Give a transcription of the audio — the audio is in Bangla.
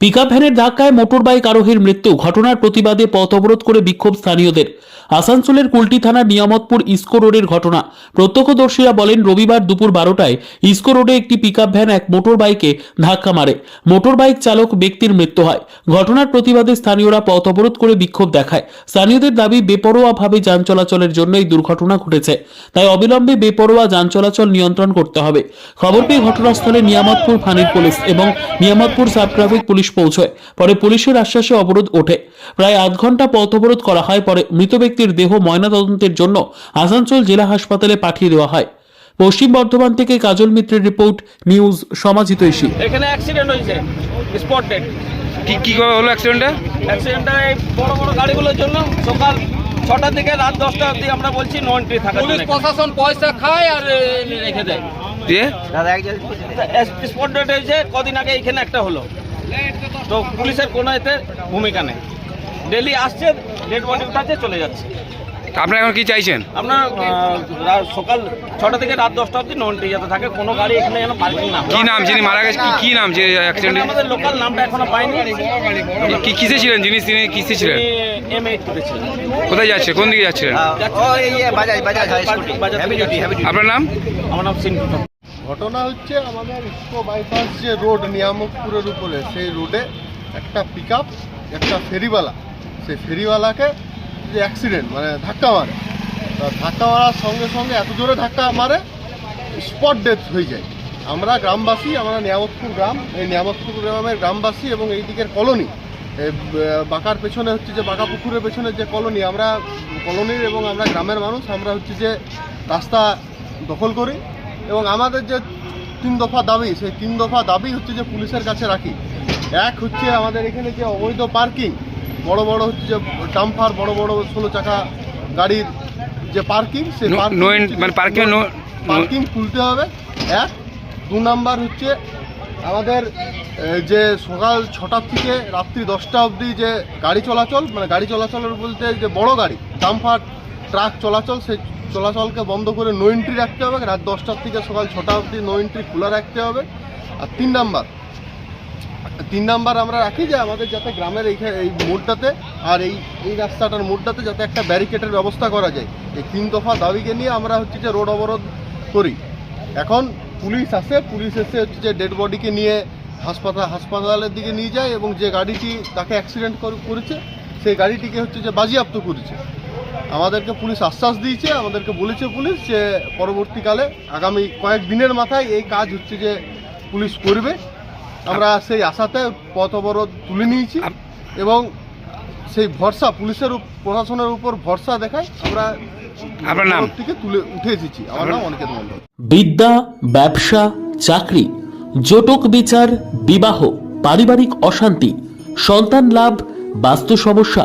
পিকআপ ভ্যানের ধাক্কায় মোটরবাইক আরোহীর মৃত্যু, ঘটনার প্রতিবাদে পথ অবরোধ করে বিক্ষোভ স্থানীয়দের। আসানসোলের কুলটি থানার নিয়ামতপুর ইস্কো রোডের ঘটনা। প্রত্যক্ষদর্শীরা বলেন, রবিবার দুপুর বারোটায় ইস্কো রোডে একটি পিকআপ ভ্যান এক মোটর বাইকে ধাক্কা মারে। মোটর বাইক চালক ব্যক্তির মৃত্যু হয়। ঘটনার প্রতিবাদে স্থানীয়রা পথ অবরোধ করে বিক্ষোভ দেখায়। স্থানীয়দের দাবি, বেপরোয়াভাবে যান চলাচলের জন্য এই দুর্ঘটনা ঘটেছে। তাই অবিলম্বে বেপরোয়া যান চলাচল নিয়ন্ত্রণ করতে হবে। খবর পেয়ে ঘটনাস্থলে নিয়ামতপুর ফাঁড়ির পুলিশ এবং নিয়ামতপুর সাব ট্রাফিক পুলিশ পৌঁছয়। পরে পুলিশের আশ্বাসে অবরোধ ওঠে। প্রায় আধ ঘণ্টা পথ অবরোধ করা হয় পরে মৃত ব্যক্তির দেহ ময়নাতদন্তের জন্য আসানসোল জেলা হাসপাতালে পাঠিয়ে দেওয়া হয়। পশ্চিম বর্ধমান থেকে কাজল মিত্রের রিপোর্ট নিউজ সমাজিতৈষী এখানে অ্যাক্সিডেন্ট হয়েছে স্পট কি কি হলো অ্যাক্সিডেন্টটা অ্যাক্সিডেন্টটা এই বড় বড় গাড়িগুলোর জন্য সকাল ছটা থেকে রাত দশটা অবধি আমরা বলছি নন ট্রি থাকার পুলিশ প্রশাসন পয়সা খায় আর রেখে দেয়। দিয়ে? স্পট হয়েছে কদিন আগে এখানে একটা হলো। তো পুলিশের কোনো এতে ভূমিকা নেই। ডেলি আসছে ডেড বডি উঠাচ্ছে চলে যাচ্ছে। আপনারা এখন কি চাইছেন? আপনার সকাল ছটা থেকে রাত দশটা অবধি নন ট্রি যাতে থাকে কোনো গাড়ি এখানে যেন পার্কিং না কি নাম? যিনি মারা গেছে কি কি নাম যে অ্যাক্সিডেন্টে আমাদের লোকাল নামটা এখনও পাইনি। কি কিসে ছিলেন? যিনি তিনি কিসে ছিলেন? কোথায় যাচ্ছে? কোন দিকে যাচ্ছিলেন। আপনার নাম? আমার নাম সিন্ধু। ঘটনা হচ্ছে আমাদের ইস্কো বাইপাস যে রোড নিয়ামকপুরের উপরে, সেই রোডে একটা পিক একটা ফেরিওয়ালা, সেই ফেরিওয়ালাকে যে অ্যাক্সিডেন্ট মানে ধাক্কা মারে। তা ধাক্কা মারার সঙ্গে সঙ্গে এত জোরে ধাক্কা মারে স্পট ডেথ হয়ে যায়। আমরা গ্রামবাসী, আমরা নিয়ামতপুর গ্রাম, এই নিয়ামতপুর গ্রামের গ্রামবাসী এবং এই দিকের কলোনি বাঁকার পেছনে হচ্ছে যে বাঁকা পুকুরের পেছনে যে কলোনি, আমরা কলোনির এবং আমরা গ্রামের মানুষ, আমরা হচ্ছে যে রাস্তা দখল করি। এবং আমাদের যে তিন দফা দাবি সেই তিন দফা দাবি হচ্ছে যে পুলিশের কাছে রাখি। এক হচ্ছে আমাদের এখানে যে অবৈধ পার্কিং বড় বড় হচ্ছে যে ডাম্পার বড় বড় ষোলো চাকা গাড়ির যে পার্কিং এন্ট- যে মানে পার্কিং খুলতে হবে। এক দু নাম্বার হচ্ছে আমাদের যে সকাল ছটার থেকে রাত্রি দশটা অবধি যে গাড়ি চলাচল মানে গাড়ি চলাচলের বলতে যে বড় গাড়ি ডাম্পার ট্রাক চলাচল, সেই চলাচলকে বন্ধ করে নো এন্ট্রি রাখতে হবে। রাত দশটার থেকে সকাল ছটা অবধি নো এন্ট্রি খোলা রাখতে হবে। আর তিন নাম্বার তিন নাম্বার আমরা রাখি যে আমাদের যাতে গ্রামের এইখানে এই মোড়টাতে আর এই এই রাস্তাটার মোড়টাতে যাতে একটা ব্যারিকেডের ব্যবস্থা করা যায়। এই তিন দফা দাবিকে নিয়ে আমরা হচ্ছে যে রোড অবরোধ করি। এখন পুলিশ আসে, পুলিশ এসে হচ্ছে যে ডেড বডিকে নিয়ে হাসপাতাল হাসপাতালের দিকে নিয়ে যায় এবং যে গাড়িটি তাকে অ্যাক্সিডেন্ট করেছে, সেই গাড়িটিকে হচ্ছে যে বাজেয়াপ্ত করেছে। আমাদেরকে পুলিশ আশ্বাস দিয়েছে আমাদেরকে বলেছে পুলিশ যে পরবর্তীকালে আগামী কয়েক দিনের মাথায় এই কাজ হচ্ছে যে পুলিশ করবে। আমরা সেই আশাতে পথ অবরোধ তুলে নিয়েছি এবং সেই ভরসা পুলিশের প্রশাসনের উপর ভরসা দেখায় আমরা আপনার নাম? থেকে তুলে উঠে এসেছি। আমার নাম অনিকেত বিদ্যা ব্যবসা চাকরি জটক বিচার বিবাহ পারিবারিক অশান্তি সন্তান লাভ বাস্তু সমস্যা